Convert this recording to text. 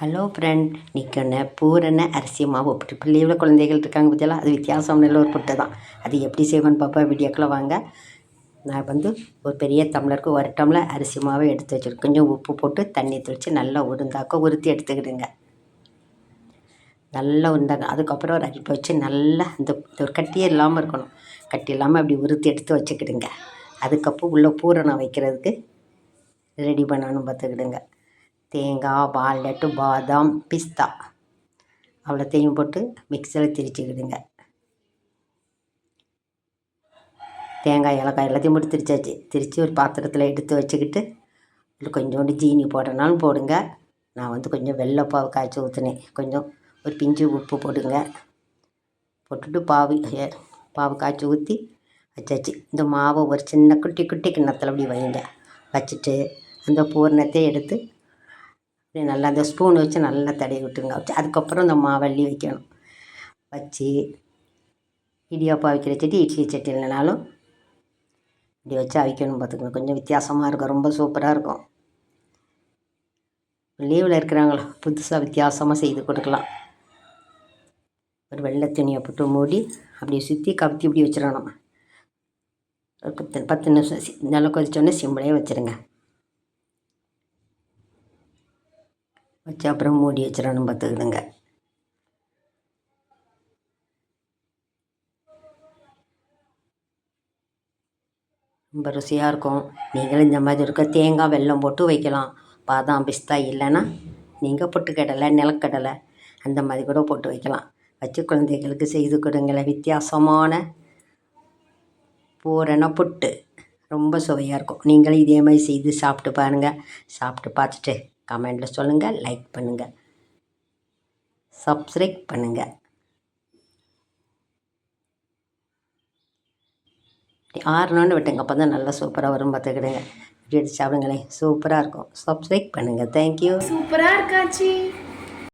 Hello friend நிற்கண்ண பூரண அரிசி மாவு புட்டு பிள்ளைகள குழந்தைகள் இருக்காங்க பற்றியெல்லாம் அது வித்தியாசமான ஒரு புட்டு தான். அது எப்படி செய்வேன்னு பார்ப்பா வீடியோக்குள்ளே வாங்க. நான் வந்து ஒரு பெரிய டம்ளருக்கு ஒரு டம்ளர் அரிசி மாவை எடுத்து வச்சுருக்கேன். கொஞ்சம் உப்பு போட்டு தண்ணி தெளித்து நல்லா உருந்தாக்க உறுத்தி எடுத்துக்கிடுங்க. நல்லா உருந்தாங்க அதுக்கப்புறம் ஒரு அரிப்பை வச்சு நல்லா இந்த ஒரு கட்டியே இல்லாமல் இருக்கணும். கட்டி இல்லாமல் அப்படி உறுத்தி எடுத்து வச்சுக்கிடுங்க. அதுக்கப்புறம் உள்ளே பூரணம் வைக்கிறதுக்கு ரெடி பண்ணணும் பார்த்துக்கிடுங்க தேங்காய் வால்நட்டு பாதாம் பிஸ்தா. அவ்வளோத்தையும் போட்டு மிக்சரில் திரிச்சுக்கிடுங்க. தேங்காய் ஏலக்காய் எல்லாத்தையும் போட்டு திரிச்சாச்சு. திரித்து ஒரு பாத்திரத்தில் எடுத்து வச்சுக்கிட்டு அதில் கொஞ்சோண்டு ஜீனி போடனாலும் போடுங்க. நான் வந்து கொஞ்சம் வெள்ளைப்பாவு காய்ச்சி ஊற்றினேன் கொஞ்சம் ஒரு பிஞ்சு உப்பு போடுங்க. போட்டுட்டு பாவு பாவு காய்ச்சி ஊற்றி வச்சாச்சு. இந்த மாவை ஒரு சின்ன குட்டி குட்டி கிண்ணத்தில் அப்படி வைங்க. வச்சுட்டு அந்த பூர்ணத்தை எடுத்து அப்படியே நல்லா அந்த ஸ்பூன் வச்சு நல்லா தடவி விட்டுருங்க. வச்சு அதுக்கப்புறம் இந்த மாவள்ளி வைக்கணும். வச்சு இடியாப்பா வைக்கிற சட்டி இட்லி சட்டி இல்லைனாலும் இப்படி வச்சு அவிக்கணும் பார்த்துக்கணும். கொஞ்சம் வித்தியாசமாக இருக்கும். ரொம்ப சூப்பராக இருக்கும். லீவில் இருக்கிறாங்களா புதுசாக வித்தியாசமாக செய்து கொடுக்கலாம். ஒரு வெள்ளை துணியை போட்டு மூடி அப்படியே சுற்றி கவுத்தி இப்படி வச்சிடணும். ஒரு பத்து பத்து நிமிஷம் நல்லா கொதிச்சோடனே சிம்பிளே வச்சுருங்க. வச்சு அப்புறம் மூடி வச்சிடணும் பார்த்துக்கிடுங்க ரொம்ப ருசியாக இருக்கும். நீங்களும் இந்த மாதிரி இருக்க? தேங்காய் வெல்லம் போட்டு வைக்கலாம். பாதாம் பிஸ்தா இல்லைன்னா நீங்கள் பொட்டுக்கடலை நிலக்கடலை அந்த மாதிரி கூட போட்டு வைக்கலாம். வச்சு குழந்தைகளுக்கு செய்து கொடுங்களேன். வித்தியாசமான பூரண புட்டு. ரொம்ப சுவையாக இருக்கும். நீங்களும் இதே மாதிரி செய்து சாப்பிட்டு பாருங்கள் சாப்பிட்டு பார்த்துட்டு கமெண்டில் சொல்லுங்கள் லைக் பண்ணுங்கள் சப்ஸ்கிரைப் பண்ணுங்கள் ஆறுனோன்னு விட்டுங்க அப்போ தான் நல்லா சூப்பராக வரும் பார்த்துக்கிடுங்க. இப்படி சாப்பிடுங்களேன் சூப்பராக இருக்கும். சப்ஸ்கிரைப் பண்ணுங்கள் தேங்க்யூ சூப்பராக இருக்காச்சி.